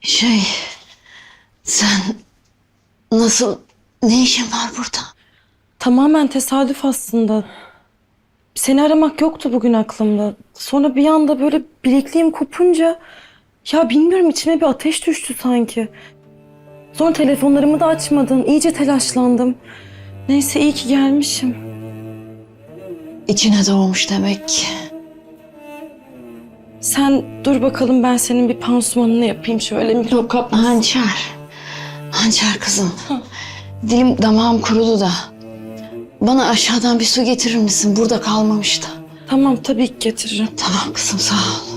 Şey, sen nasıl, ne işin var burada? Tamamen tesadüf aslında. Seni aramak yoktu bugün aklımda. Sonra bir anda böyle bilekliğim kopunca... Ya bilmiyorum içime bir ateş düştü sanki. Sonra telefonlarımı da açmadın. İyice telaşlandım. Neyse iyi ki gelmişim. İçine doğmuş demek. Sen dur bakalım ben senin bir pansumanını yapayım şöyle mikrop kapmasın. Hançer, hançer kızım. Dilim damağım kurudu da. Bana aşağıdan bir su getirir misin? Burada kalmamıştı. Tamam tabii ki getiririm. Tamam kızım sağ ol.